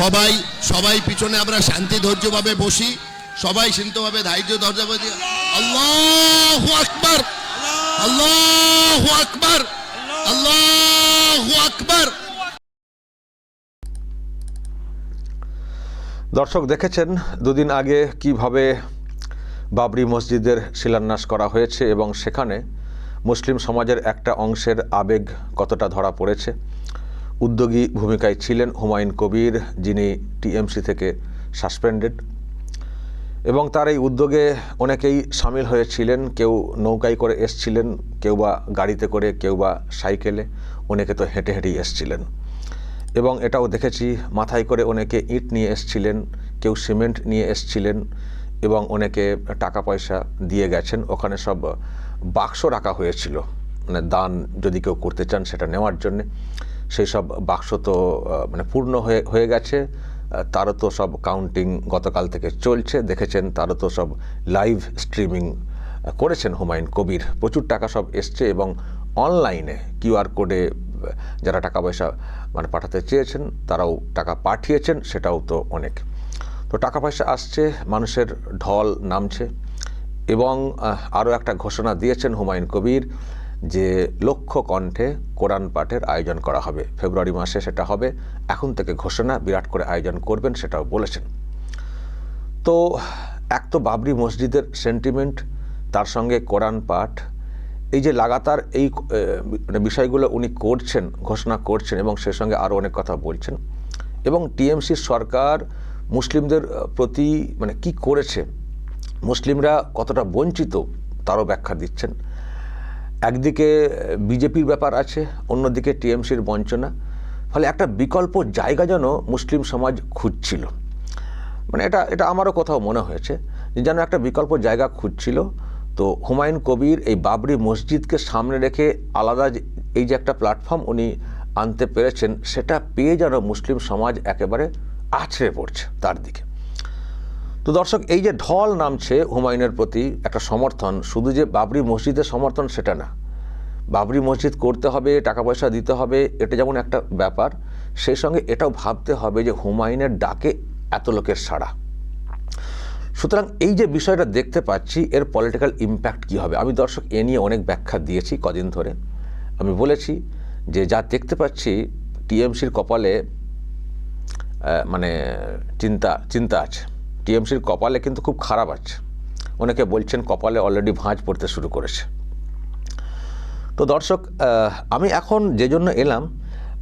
সবাই সবাই পিছনে আমরা শান্তি ধৈর্যভাবে বসি, সবাই শান্তভাবে ধৈর্য ধৈর্যভাবে আল্লাহ আকবার আল্লাহ আকবার আল্লাহ আকবার। দর্শক দেখেছেন দুদিন আগে কীভাবে বাবরি মসজিদের শিলান্যাস করা হয়েছে এবং সেখানে মুসলিম সমাজের একটা অংশের আবেগ কতটা ধরা পড়েছে। উদ্যোগী ভূমিকায় ছিলেন হুমায়ুন কবির, যিনি টিএমসি থেকে সাসপেন্ডেড। এবং তার এই উদ্যোগে অনেকেই সামিল হয়েছিলেন, কেউ নৌকায় করে এসছিলেন, কেউ বা গাড়িতে করে, কেউ বা সাইকেলে, অনেকে তো হেঁটে হেঁটেই এসছিলেন। এবং এটাও দেখেছি, মাথায় করে অনেকে ইট নিয়ে এসছিলেন, কেউ সিমেন্ট নিয়ে এসছিলেন, এবং অনেকে টাকা পয়সা দিয়ে গেছেন, ওখানে সব বাক্স রাখা হয়েছিল মানে দান যদি কেউ করতে চান সেটা নেওয়ার জন্যে। সেই সব বাক্স তো মানে পূর্ণ হয়ে হয়ে গেছে। তারও তো সব কাউন্টিং গতকাল থেকে চলছে। দেখেছেন, তারও তো সব লাইভ স্ট্রিমিং করেছেন হুমায়ুন কবির। প্রচুর টাকা সব এসছে এবং অনলাইনে কিউআর কোডে যারা টাকা পয়সা মানে পাঠাতে চেয়েছেন, তারাও টাকা পাঠিয়েছেন, সেটাও তো অনেক। তো টাকা পয়সা আসছে, মানুষের ঢল নামছে এবং আরও একটা ঘোষণা দিয়েছেন হুমায়ুন কবির। যে লক্ষ্য কণ্ঠে কোরআন পাঠের আয়োজন করা হবে। ফেব্রুয়ারি মাসে সেটা হবে। এখন থেকে ঘোষণা, বিরাট করে আয়োজন করবেন সেটাও বলেছেন। তো এক তো বাবরি মসজিদের সেন্টিমেন্ট তার সঙ্গে কোরআন পাঠ, এই যে লাগাতার এই মানে বিষয়গুলো উনি করছেন, ঘোষণা করছেন এবং সে সঙ্গে আরও অনেক কথা বলছেন। এবং টিএমসির সরকার মুসলিমদের প্রতি মানে কি করেছে, মুসলিমরা কতটা বঞ্চিত, তারও ব্যাখ্যা দিচ্ছেন। একদিকে বিজেপির ব্যাপার আছে, অন্যদিকে টিএমসির বঞ্চনা। ফলে একটা বিকল্প জায়গা যেন মুসলিম সমাজ খুঁজছিল। মানে এটা এটা আমারও কোথাও মনে হয়েছে যে যেন একটা বিকল্প জায়গা খুঁজছিল। তো হুমায়ুন কবির এই বাবরি মসজিদকে সামনে রেখে আলাদা এই যে একটা প্ল্যাটফর্ম উনি আনতে পেরেছেন, সেটা পেয়ে যেন মুসলিম সমাজ একেবারে আছড়ে পড়ছে তার দিকে। তো দর্শক, এই যে ঢল নামছে হুমায়ুনের প্রতি একটা সমর্থন, শুধু যে বাবরি মসজিদের সমর্থন সেটা না। বাবরি মসজিদ করতে হবে, টাকা পয়সা দিতে হবে, এটা যেমন একটা ব্যাপার, সেই সঙ্গে এটাও ভাবতে হবে যে হুমায়ুনের ডাকে এত লোকের সাড়া। সুতরাং এই যে বিষয়টা দেখতে পাচ্ছি, এর পলিটিক্যাল ইম্প্যাক্ট কী হবে? আমি দর্শক, এ নিয়ে অনেক ব্যাখ্যা দিয়েছি কদিন ধরে। আমি বলেছি যে যা দেখতে পাচ্ছি, টিএমসির কপালে মানে চিন্তা চিন্তা আছে। টিএমসির কপালে কিন্তু খুব খারাপ আছে। অনেকে বলছেন কপালে অলরেডি ভাঁজ পড়তে শুরু করেছে। তো দর্শক আমি এখন যে জন্য এলাম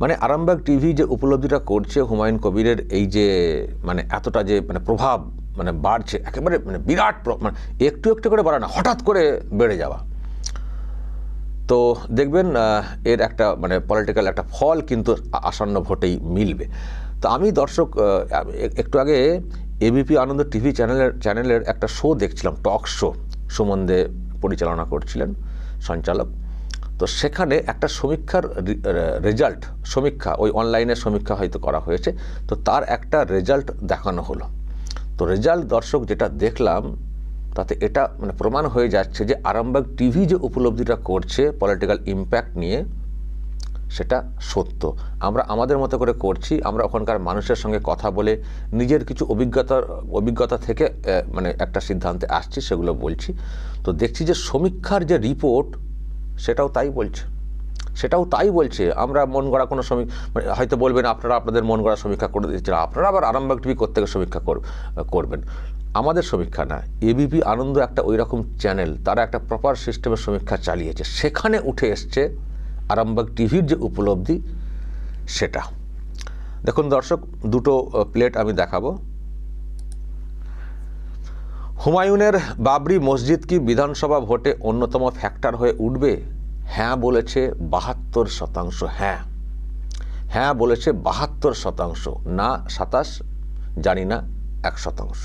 মানে আরামবাগ টিভি যে উপলব্ধিটা করছে হুমায়ুন কবিরের এই যে মানে এতটা যে মানে প্রভাব মানে বাড়ছে, একেবারে মানে বিরাট মানে একটু একটু করে বাড়া না হঠাৎ করে বেড়ে যাওয়া। তো দেখবেন এর একটা মানে পলিটিক্যাল একটা ফল কিন্তু আসন্ন ভোটেই মিলবে। তো আমি দর্শক একটু আগে এবিপি আনন্দ টিভি চ্যানেলের চ্যানেলের একটা শো দেখছিলাম টক শো সুমন পরিচালনা করছিলেন, সঞ্চালক। তো সেখানে একটা সমীক্ষার রেজাল্ট সমীক্ষা, ওই অনলাইনে সমীক্ষা হয়তো করা হয়েছে, তো তার একটা রেজাল্ট দেখানো হলো। তো রেজাল্ট দর্শক যেটা দেখলাম, তাতে এটা মানে প্রমাণ হয়ে যাচ্ছে যে আরামবাগ টিভি যে উপলব্ধিটা করছে পলিটিক্যাল ইম্প্যাক্ট নিয়ে, সেটা সত্য। আমরা আমাদের মতো করে করছি, আমরা ওখানকার মানুষের সঙ্গে কথা বলে নিজের কিছু অভিজ্ঞতার অভিজ্ঞতা থেকে মানে একটা সিদ্ধান্তে আসছি, সেগুলো বলছি। তো দেখছি যে সমীক্ষার যে রিপোর্ট সেটাও তাই বলছে। সেটাও তাই বলছে। আমরা মন গড়া কোনো সমীক্ষা মানে হয়তো বলবেন আপনারা আপনাদের মন গড়া সমীক্ষা করে দিচ্ছেন আপনারা আবার আরামবাগ টিভি কোথেকে সমীক্ষা কর- করবেন? আমাদের সমীক্ষা না। এবিপি আনন্দ একটা ওই রকম চ্যানেল, তারা একটা প্রপার সিস্টেমের সমীক্ষা চালিয়েছে। সেখানে উঠে এসছে আরামবাগ টিভির যে উপলব্ধি, সেটা। দেখুন দর্শক, দুটো প্লেট আমি দেখাবো। হুমায়ুনের বাবরি মসজিদ কি বিধানসভা ভোটে অন্যতম ফ্যাক্টর হয়ে উঠবে? হ্যাঁ বলেছে বাহাত্তর শতাংশ হ্যাঁ। হ্যাঁ বলেছে বাহাত্তর শতাংশ, না সাতাশ, জানি না, এক শতাংশ।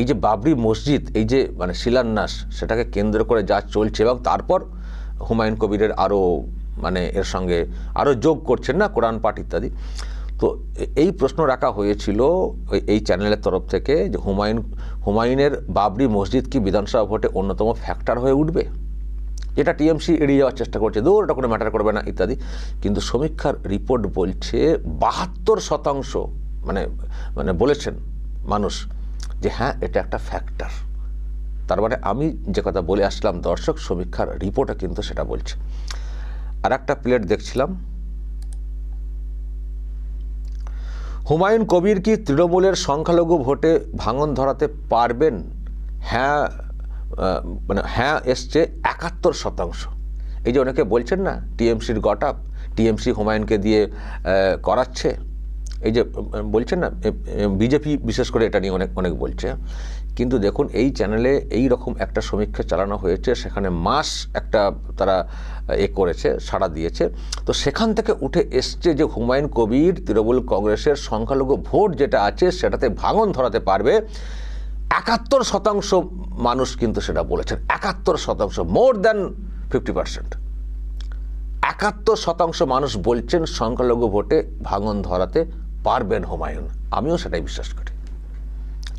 এই যে বাবরি মসজিদ, এই যে মানে শিলান্যাস, সেটাকে কেন্দ্র করে যা চলছে এবং তারপর হুমায়ুন কবিরের আরও মানে এর সঙ্গে আরও যোগ করছেন না কোরআন পাঠ ইত্যাদি। তো এই প্রশ্ন রাখা হয়েছিল এই চ্যানেলের তরফ থেকে যে হুমায়ুন হুমায়ুনের বাবরি মসজিদ কি বিধানসভা ভোটে অন্যতম ফ্যাক্টর হয়ে উঠবে? এটা টিএমসি এড়িয়ে যাওয়ার চেষ্টা করছে। দূর, ওটা কোনো ম্যাটার করবে না, ইত্যাদি। কিন্তু সমীক্ষার রিপোর্ট বলছে বাহাত্তর শতাংশ মানে মানে বলেছেন মানুষ যে হ্যাঁ এটা একটা ফ্যাক্টর তার মানে আমি যে কথা বলে আসলাম, দর্শক, সমীক্ষার রিপোর্টে কিন্তু সেটা বলছে। আর একটা প্লেট দেখছিলাম। হুমায়ুন কবির কি তৃণমূলের সংখ্যালঘু ভোটে ভাঙন ধরাতে পারবেন? হ্যাঁ মানে হ্যাঁ এসছে একাত্তর শতাংশ। এই যে অনেকে বলছেন না, টিএমসির গট আপ, টিএমসি হুমায়ুনকে দিয়ে করাচ্ছে। এই যে বলছেন না বিজেপি বিশেষ করে এটা নিয়ে অনেক অনেক বলছে। কিন্তু দেখুন, এই চ্যানেলে এই রকম একটা সমীক্ষা চালানো হয়েছে, সেখানে মাস একটা তারা, এ করেছে, সাড়া দিয়েছে। তো সেখান থেকে উঠে এসছে যে হুমায়ুন কবির তৃণমূল কংগ্রেসের সংখ্যালঘু ভোট যেটা আছে, সেটাতে ভাঙন ধরাতে পারবে। একাত্তর শতাংশ মানুষ কিন্তু সেটা বলেছেন। একাত্তর শতাংশ, মোর দ্যান ফিফটি পার্সেন্ট। একাত্তর শতাংশ মানুষ বলছেন, সংখ্যালঘু ভোটে ভাঙন ধরাতে পারবেন হুমায়ুন। আমিও সেটাই বিশ্বাস করি।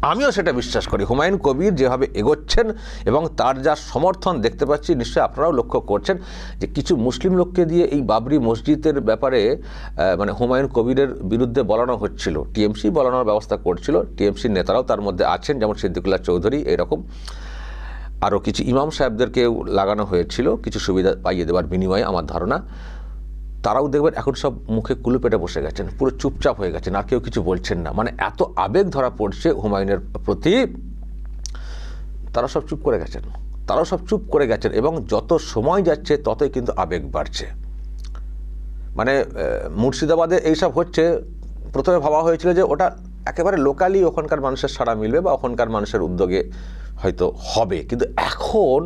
আমিও সেটা বিশ্বাস করি। হুমায়ুন কবির যেভাবে এগোচ্ছেন এবং তার যা সমর্থন দেখতে পাচ্ছি, নিশ্চয়ই আপনারাও লক্ষ্য করছেন যে কিছু মুসলিম লোককে দিয়ে এই বাবরি মসজিদের ব্যাপারে মানে হুমায়ুন কবিরের বিরুদ্ধে বলানো হচ্ছিল। টিএমসি বলানোর ব্যবস্থা করছিল। টিএমসির নেতারাও তার মধ্যে আছেন, যেমন সিদ্দিকুল্লাহ চৌধুরী, এরকম। আরও কিছু ইমাম সাহেবদেরকেও লাগানো হয়েছিল। কিছু সুবিধা পাইয়ে দেওয়ার বিনিময়ে আমার ধারণা। তারাও দেখবেন এখন সব মুখে কুলু পেটে বসে গেছেন, পুরো চুপচাপ হয়ে গেছেন, আর কেউ কিছু বলছেন না। মানে এত আবেগ ধরা পড়ছে হুমায়ুনের প্রতি, তারা সব চুপ করে গেছেন, তারাও সব চুপ করে গেছেন এবং যত সময় যাচ্ছে ততই কিন্তু আবেগ বাড়ছে। মানে মুর্শিদাবাদে এইসব হচ্ছে, প্রথমে ভাবা হয়েছিল যে ওটা একেবারে লোকালি ওখানকার মানুষের সাড়া মিলবে বা ওখানকার মানুষের উদ্যোগে হয়তো হবে। কিন্তু এখন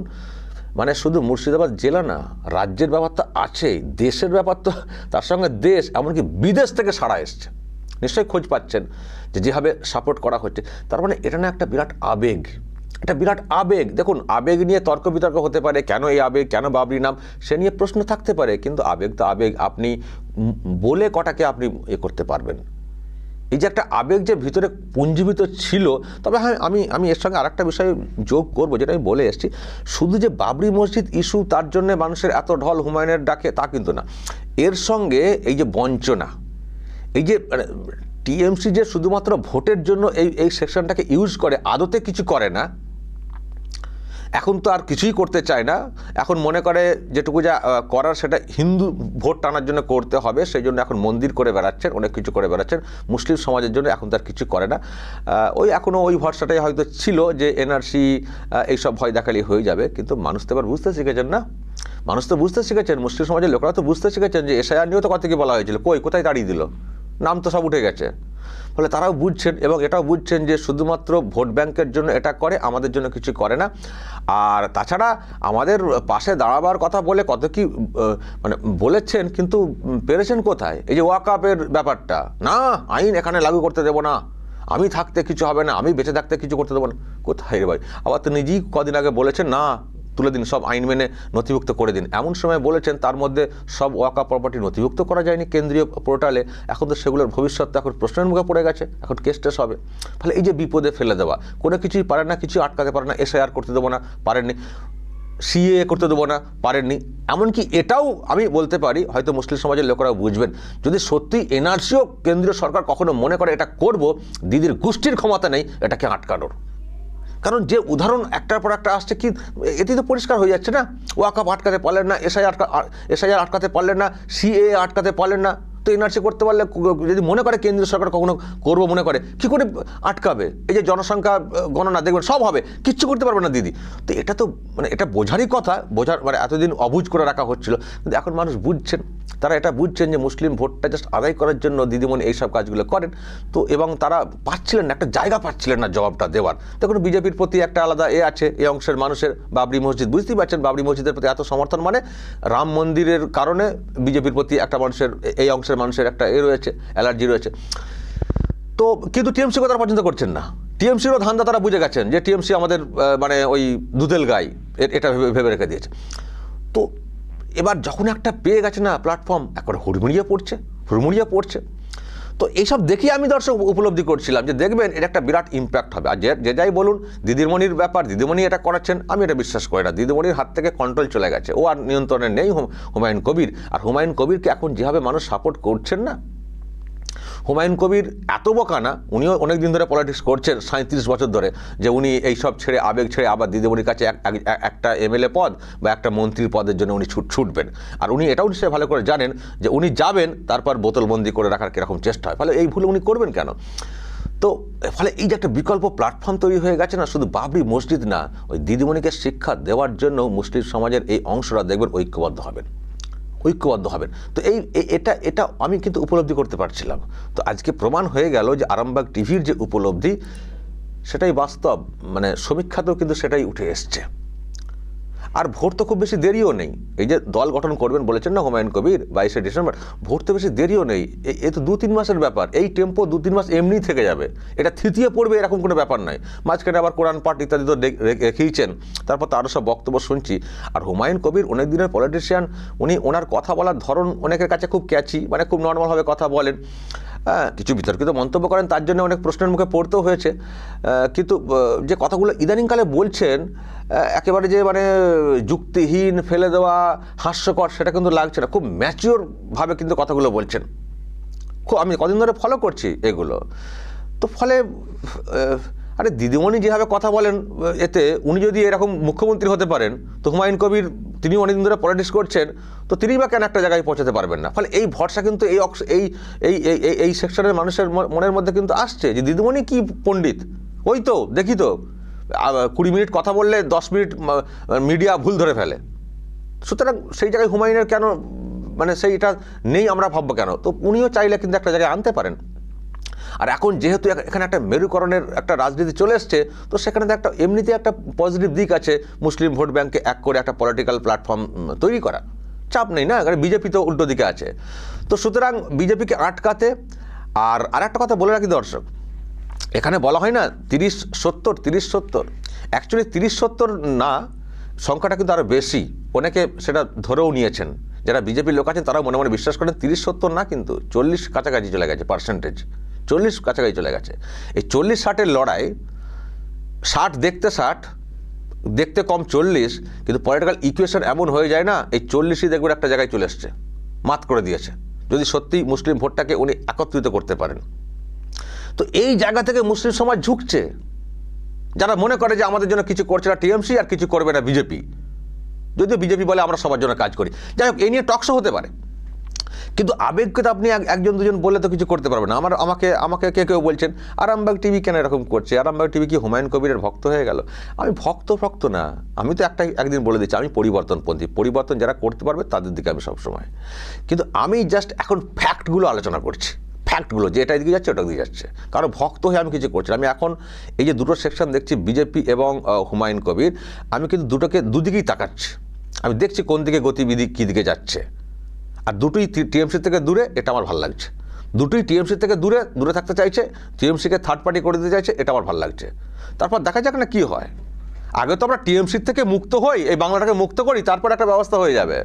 মানে শুধু মুর্শিদাবাদ জেলা না, রাজ্যের ব্যাপার তো আছেই, দেশের ব্যাপার তো, তার সঙ্গে দেশ, এমনকি বিদেশ থেকে সাড়া এসছে। নিশ্চয়ই খোঁজ পাচ্ছেন যে যেভাবে সাপোর্ট করা হচ্ছে। তার মানে এটা না একটা বিরাট আবেগ এটা বিরাট আবেগ। দেখুন, আবেগ নিয়ে তর্ক বিতর্ক হতে পারে, কেন এই আবেগ, কেন বাবরি নাম, সে নিয়ে প্রশ্ন থাকতে পারে, কিন্তু আবেগ তো আবেগ। আপনি বলে কটাকে আপনি এ করতে পারবেন। এই যে একটা আবেগ যে ভিতরে পুঞ্জীবিত ছিল, তবে হ্যাঁ আমি আমি এর সঙ্গে আরেকটা বিষয় যোগ করব, যেটা আমি বলে এসেছি। শুধু যে বাবরি মসজিদ ইস্যু, তার জন্য মানুষের এত ঢল হুমায়ুনের ডাকে তা কিন্তু না। এর সঙ্গে এই যে বঞ্চনা, এই যে টিএমসি যে শুধুমাত্র ভোটের জন্য এই এই সেকশনটাকে ইউজ করে, আদতে কিছু করে না এখন তো আর কিছুই করতে চায় না। এখন মনে করে যেটুকু যা করার সেটা হিন্দু ভোট টানার জন্য করতে হবে সেই জন্য এখন মন্দির করে বেড়াচ্ছেন, অনেক কিছু করে বেড়াচ্ছেন। মুসলিম সমাজের জন্য এখন তার কিছু করে না। ওই এখনও ওই ভরসাটাই হয়তো ছিল যে এনআরসি এইসব ভয় দেখালি হয়ে যাবে, কিন্তু মানুষ তো এবার বুঝতে শিখেছেন না। মানুষ তো বুঝতে শিখেছেন, মুসলিম সমাজের লোকেরা তো বুঝতে শিখেছেন যে এসআইআর নিয়েও তো কথা কি বলা হয়েছিল? কই? কোথায় দাঁড়িয়ে দিল? নাম তো সব উঠে গেছে। ফলে তারাও বুঝছেন এবং এটাও বুঝছেন যে শুধুমাত্র ভোট ব্যাংকের জন্য এটা করে, আমাদের জন্য কিছু করে না। আর তাছাড়া আমাদের পাশে দাঁড়াবার কথা বলে কত কি মানে বলেছেন কিন্তু পেরেছেন কোথায়? এই যে ওয়াকাপের ব্যাপারটা। না, আইন এখানে লাগু করতে দেবো না। আমি থাকতে কিছু হবে না, আমি বেঁচে থাকতে কিছু করতে দেবো না। কোথায় রে ভাই? আবার তো নিজেই কদিন আগে বলেছেন, না তুলে দিন, সব আইন মেনে নথিভুক্ত করে দিন। এমন সময় বলেছেন, তার মধ্যে সব ওয়াকা প্রপার্টি নথিভুক্ত করা যায়নি। কেন্দ্রীয় পোর্টালে এখন তো সেগুলোর ভবিষ্যৎ এখন প্রশ্নের মুখে পড়ে গেছে, এখন কেস টেস হবে। ফলে এই যে বিপদে ফেলে দেওয়া, কোনো কিছুই পারে না কিছু আটকাতে পারে না এসআইআর করতে দেবো না, পারেননি সিএ করতে দেবো না, পারেননি। এমনকি এটাও আমি বলতে পারি, হয়তো মুসলিম সমাজের লোকেরা বুঝবেন, যদি সত্যি এনআরসিও কেন্দ্রীয় সরকার কখনো মনে করে এটা করব, দিদির গোষ্ঠীর ক্ষমতা নেই, এটাকে আটকানোর। কারণ যে উদাহরণ একটার পর একটা আসছে কি, এতেই তো পরিষ্কার হয়ে যাচ্ছে না। ওয়াকাপ আটকাতে পারলেন না, এসআই আটকা এসআইআর আটকাতে পারলেন না সিএ আটকাতে পারলেন না। তো এনআরসি করতে পারলে যদি মনে করে কেন্দ্রীয় সরকার কখনো করব মনে করে, কি করে আটকাবে? এই যে জনসংখ্যা গণনা, দেখবেন সব হবে, কিচ্ছু করতে পারবে না দিদি। তো এটা তো মানে এটা বোঝারই কথা, বোঝার মানে এতদিন অবুঝ করে রাখা হচ্ছিল, কিন্তু এখন মানুষ বুঝছেন, তারা এটা বুঝছেন যে মুসলিম ভোটটা জাস্ট আদায় করার জন্য দিদিমণি এইসব কাজগুলো করেন। তো এবং তারা পাচ্ছিলেন না, একটা জায়গা পাচ্ছিলেন না জবাবটা দেওয়ার। দেখুন, বিজেপির প্রতি একটা আলাদা এ আছে এই অংশের মানুষের বাবরি মসজিদ, বুঝতেই পারছেন বাবরি মসজিদের প্রতি এত সমর্থন। মানে রাম মন্দিরের কারণে বিজেপির প্রতি একটা মানুষের এই অংশের মানুষের একটা এ রয়েছে, অ্যালার্জি রয়েছে। তো কিন্তু টিএমসি কথা পছন্দ করছেন না। টিএমসিরও ধান্দা তারা বুঝে গেছেন যে টিএমসি আমাদের মানে ওই দুধেল গাই এটা ভেবে ভেবে রেখে দিয়েছে। তো এবার যখন একটা পেয়ে গেছে না, প্ল্যাটফর্ম, একবার হুড়মুড়িয়ে পড়ছে হুড়মুড়িয়ে পড়ছে। তো এইসব দেখেই আমি দর্শক উপলব্ধি করছিলাম যে দেখবেন এটা একটা বিরাট ইম্প্যাক্ট হবে। আর যে যে যাই বলুন, দিদিমণির ব্যাপার, দিদিমণি এটা করাচ্ছেন, আমি এটা বিশ্বাস করি না। দিদিমণির হাত থেকে কন্ট্রোল চলে গেছে। ও আর নিয়ন্ত্রণে নেই হুম- হুমায়ুন কবির। আর হুমায়ুন কবিরকে এখন যেভাবে মানুষ সাপোর্ট করছেন না হুমায়ুন কবির এত বোকা না, উনিও অনেক দিন ধরে পলিটিক্স করছেন সাঁত্রিশ বছর ধরে, যে উনি এই সব ছেড়ে আবেগ ছেড়ে আবার দিদিমণির কাছে এক- এক- এক- একটা এমএলএ পদ বা একটা মন্ত্রীর পদের জন্য উনি ছুট, ছুটবেন। আর উনি এটাও নিশ্চয়ই ভালো করে জানেন যে উনি যাবেন, তারপর বোতলবন্দি করে রাখার কীরকম চেষ্টা হয়। ফলে এই ভুল উনি করবেন কেন? তো, ফলে এই যে একটা বিকল্প প্ল্যাটফর্ম তৈরি হয়ে গেছে না, শুধু বাবরি মসজিদ না, ওই দিদিমণিকে শিক্ষা দেওয়ার জন্য মুসলিম সমাজের এই অংশরা দেখবেন ঐক্যবদ্ধ হবেন। ঐক্যবদ্ধ হবেন। তো এই এটা এটা আমি কিন্তু উপলব্ধি করতে পারছিলাম। তো আজকে প্রমাণ হয়ে গেল যে আরামবাগ টিভির যে উপলব্ধি, সেটাই বাস্তব মানে সমীক্ষাতেও কিন্তু সেটাই উঠে এসছে। আর ভোট তো খুব বেশি দেরিও নেই। এই যে দল গঠন করবেন বলেছেন না হুমায়ুন কবির, বাইশে ডিসেম্বর, ভোট তো বেশি দেরিও নেই। এ- তো দু তিন মাসের ব্যাপার। এই টেম্পো দু তিন মাস এমনিই থেকে যাবে। এটা তৃতীয় পড়বে এরকম কোনো ব্যাপার নয়। মাঝখানে আবার কোরআন পাঠ ইত্যাদি তো রেখেইছেন তারপর তো আরও সব বক্তব্য শুনছি। আর হুমায়ুন কবির অনেক দিনের পলিটিশিয়ান উনি ওনার কথা বলার ধরন অনেকের কাছে খুব ক্যাচি মানে খুব নর্মালভাবে কথা বলেন। কিছু বিতর্কিত মন্তব্য করেন, তার জন্য অনেক প্রশ্নের মুখে পড়তেও হয়েছে। কিন্তু যে কথাগুলো ইদানিংকালে বলছেন একেবারে যে মানে যুক্তিহীন, ফেলে দেওয়া, হাস্যকর, সেটা কিন্তু লাগছে না। খুব ম্যাচিওরভাবে কিন্তু কথাগুলো বলছেন। খুব, আমি কদিন ধরে ফলো করছি এগুলো। তো ফলে আরে দিদিমণি যেভাবে কথা বলেন, এতে উনি যদি এরকম মুখ্যমন্ত্রী হতে পারেন, তো হুমায়ুন কবির তিনি অনেকদিন ধরে পলিটিক্স করছেন, তো তিনি বা কেন একটা জায়গায় পৌঁছাতে পারবেন না? ফলে এই ভরসা কিন্তু এই অক্স- এই এই, এই- সেকশনের মানুষের মনের মধ্যে কিন্তু আসছে যে দিদিমণি কি পণ্ডিত? ওই তো, দেখি তো। কুড়ি মিনিট কথা বললে দশ মিনিট মিডিয়া ভুল ধরে ফেলে। সুতরাং সেই জায়গায় হুমায়ুনের কেন মানে সেইটা নেই আমরা ভাববো কেন? তো উনিও চাইলে কিন্তু একটা জায়গায় আনতে পারেন। আর এখন যেহেতু এখানে একটা মেরুকরণের একটা রাজনীতি চলে এসছে, তো সেখানে একটা এমনিতে একটা পজিটিভ দিক আছে, মুসলিম ভোট ব্যাংকে এক করে একটা পলিটিক্যাল প্ল্যাটফর্ম তৈরি করা চাপ নেই, না? কারণ বিজেপি তো উল্টো দিকে আছে। তো সুতরাং বিজেপিকে আটকাতে, আর আরেকটা কথা বলে রাখি দর্শক, এখানে বলা হয় না তিরিশ সত্তর তিরিশ সত্তর। অ্যাকচুয়ালি তিরিশ সত্তর না, সংখ্যাটা কিন্তু আরও বেশি। অনেকে সেটা ধরেও নিয়েছেন। যারা বিজেপির লোক আছেন, তারাও মনে মনে বিশ্বাস করেন তিরিশ সত্তর না কিন্তু চল্লিশ কাছাকাছি চলে গেছে পার্সেন্টেজ চল্লিশ কাছাকাছি চলে গেছে। এই চল্লিশ ষাটের লড়াই, ষাট দেখতে ষাট, দেখতে কম চল্লিশ, কিন্তু পলিটিক্যাল ইকুয়েশন এমন হয়ে যায় না, এই চল্লিশই দেখবেন একটা জায়গায় চলে এসছে, মাত করে দিয়েছে। যদি সত্যি মুসলিম ভোটটাকে উনি একত্রিত করতে পারেন। তো এই জায়গা থেকে মুসলিম সমাজ ঝুঁকছে। যারা মনে করে যে আমাদের জন্য কিছু করছে না টিএমসি আর কিছু করবে না বিজেপি, যদিও বিজেপি বলে আমরা সবার জন্য কাজ করি। যাই হোক এই নিয়ে টকশো হতে পারে। কিন্তু আবেগকে তো আপনি এক- একজন, দুজন বললে তো কিছু করতে পারবেন আমার আমাকে আমাকে কে কেউ বলছেন, আরামবাগ টিভি কেন এরকম করছে? আরামবাগ টিভি কি হুমায়ুন কবিরের ভক্ত হয়ে গেল? আমি ভক্ত ভক্ত না। আমি তো একটাই একদিন বলে দিচ্ছি, আমি পরিবর্তনপন্থী। পরিবর্তন যারা করতে পারবে, তাদের দিকে আমি সবসময়। কিন্তু আমি জাস্ট এখন ফ্যাক্টগুলো আলোচনা করছি। ফ্যাক্টগুলো যে এটা দিকে যাচ্ছে, ওটা দিকে যাচ্ছে। কারণ ভক্ত হয়ে আমি কিছু করছি। আমি এখন এই যে দুটো সেকশন দেখছি বিজেপি এবং হুমায়ুন কবির, আমি কিন্তু দুটোকে দুদিকেই তাকাচ্ছি। আমি দেখছি কোন দিকে গতিবিধি, কী দিকে যাচ্ছে। আর দুটোই টিএমসি থেকে দূরে, এটা আমার ভালো লাগছে। দুটোই টিএমসি থেকে দূরে দূরে থাকতে চাইছে টিএমসিকে থার্ড পার্টি করে দিতে চাইছে, এটা আমার ভালো লাগছে। তারপর দেখা যাক না কি হয়। আগে তো আমরা টিএমসির থেকে মুক্ত হই, এই বাংলাটাকে মুক্ত করি, তারপর একটা ব্যবস্থা হয়ে যাবে।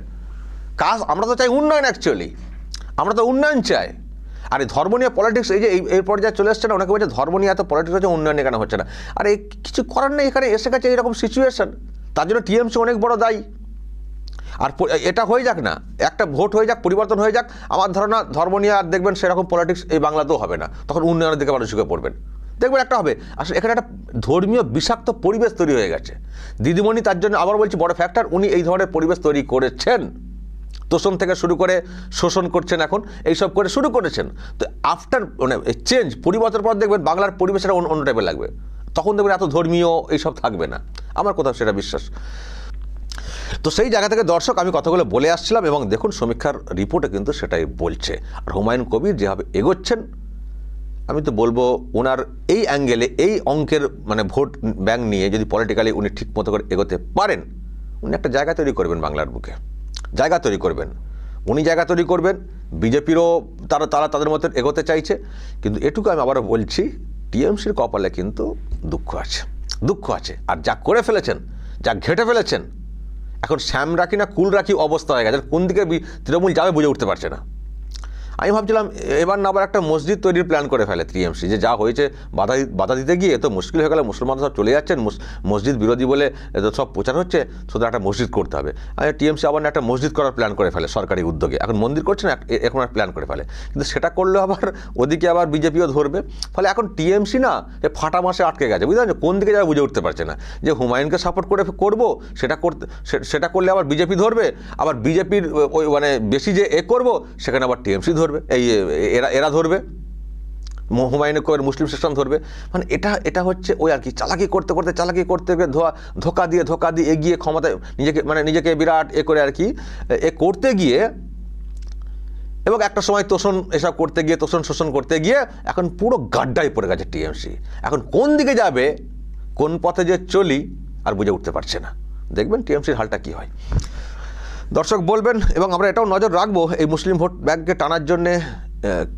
কাজ, আমরা তো চাই উন্নয়ন অ্যাকচুয়ালি আমরা তো উন্নয়ন চাই। আর এই ধর্ম নিয়ে পলিটিক্স এই যে এই পর্যায়ে চলে এসছে না, অনেকে বলছে ধর্ম নিয়ে এত পলিটিক্স হচ্ছে, উন্নয়ন এখানে হচ্ছে না? আর এই কিছু করার নেই এখানে, এসে গেছে এইরকম সিচুয়েশন তার জন্য টিএমসি অনেক বড় দায়ী। আর এটা হয়ে যাক না, একটা ভোট হয়ে যাক, পরিবর্তন হয়ে যাক, আমার ধারণা ধর্ম নিয়ে আর দেখবেন সেরকম পলিটিক্স এই বাংলাতেও হবে না, তখন উন্নয়নের দিকে মানুষ ঝুঁকে পড়বেন। দেখবেন একটা হবে আসলে এখানে একটা ধর্মীয় বিষাক্ত পরিবেশ তৈরি হয়ে গেছে। দিদিমণি তার জন্য আবার বলছি, বড় ফ্যাক্টর উনি এই ধরনের পরিবেশ তৈরি করেছেন। তোষণ থেকে শুরু করে শোষণ করছেন এখন, এইসব করে শুরু করেছেন। তো আফটার মানে চেঞ্জ পরিবর্তনের পর দেখবেন বাংলার পরিবেশটা অন্য টাইপের লাগবে। তখন দেখবেন এত ধর্মীয় এইসব থাকবে না। আমার কোথাও সেটা বিশ্বাস। তো সেই জায়গা থেকে দর্শক, আমি কথাগুলো বলে আসছিলাম এবং দেখুন সমীক্ষার রিপোর্টে কিন্তু সেটাই বলছে। আর হুমায়ুন কবির যেভাবে এগোচ্ছেন, আমি তো বলব ওনার এই অ্যাঙ্গেলে এই অঙ্কের মানে ভোট ব্যাংক নিয়ে যদি পলিটিক্যালি উনি ঠিক মতো করে এগোতে পারেন, উনি একটা জায়গা তৈরি করবেন বাংলার বুকে। জায়গা তৈরি করবেন। উনি জায়গা তৈরি করবেন, বিজেপিরও তারা তারা তাদের মতো এগোতে চাইছে। কিন্তু এটুকু আমি আবারও বলছি, টিএমসির কপালে কিন্তু দুঃখ আছে। দুঃখ আছে। আর যা করে ফেলেছেন, যা ঘেটে ফেলেছেন এখন শ্যাম রাখি না কুল রাখি অবস্থা হয়ে গেছে, কোন দিকে তৃণমূল যাবে বুঝে উঠতে পারছে না। আমি ভাবছিলাম, এবার না আবার একটা মসজিদ তৈরির প্ল্যান করে ফেলে টিএমসি যে যা হয়েছে, বাধা বাধা দিতে গিয়ে তো মুশকিল হয়ে গেলে মুসলমান সব চলে যাচ্ছেন, মুস- মসজিদ বিরোধী বলে সব প্রচার হচ্ছে শুধু একটা মসজিদ করতে হবে। টিএমসি আবার একটা মসজিদ করার প্ল্যান করে ফেলে সরকারি উদ্যোগে। এখন মন্দির করছে না এখন আর প্ল্যান করে ফেলে। কিন্তু সেটা করলে আবার ওদিকে আবার বিজেপিও ধরবে। ফলে এখন টিএমসি না এ ফাটা মাসে আটকে গেছে, বুঝতে পারছ কোন দিকে যাবে বুঝে উঠতে পারছে না। যে হুমায়ুনকে সাপোর্ট করে করব, সেটা করতে সেটা করলে আবার বিজেপি ধরবে, আবার বিজেপির ওই মানে বেশি যে এ করব, সেখানে আবার টিএমসি ধরবে। এই এরা এরা ধরবে? হুমায়ুন কবির মুসলিম সেকশন ধরবে? মানে এটা এটা হচ্ছে ওই আর কি, চালাকি করতে করতে, চালাকি করতে করতে ধোয়া, ধোকা দিয়ে ধোকা দিয়ে এগিয়ে ক্ষমতায় নিজেকে মানে নিজেকে বিরাট এ করে আর কি এ করতে গিয়ে এবং একটা সময় তোষণ এসব করতে গিয়ে, তোষণ শোষণ করতে গিয়ে এখন পুরো গাড্ডায় পড়ে গেছে টিএমসি। এখন কোন দিকে যাবে, কোন পথে যে চলি আর বুঝে উঠতে পারছে না। দেখবেন টিএমসির হালটা কি হয়। দর্শক বলবেন, এবং আমরা এটাও নজর রাখব, এই মুসলিম ভোট ব্যাংককে টানার জন্যে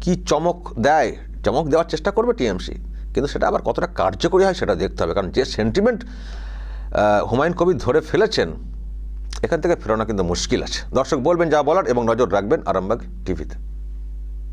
কি চমক দেয়? চমক দেওয়ার চেষ্টা করবে টিএমসি, কিন্তু সেটা আবার কতটা কার্যকরী হয় সেটা দেখতে হবে, কারণ যে সেন্টিমেন্ট হুমায়ুন কবির ধরে ফেলেছেন, এখান থেকে ফেরানো কিন্তু মুশকিল আছে। দর্শক বলবেন যা বলার, এবং নজর রাখবেন আরামবাগ টিভিতে।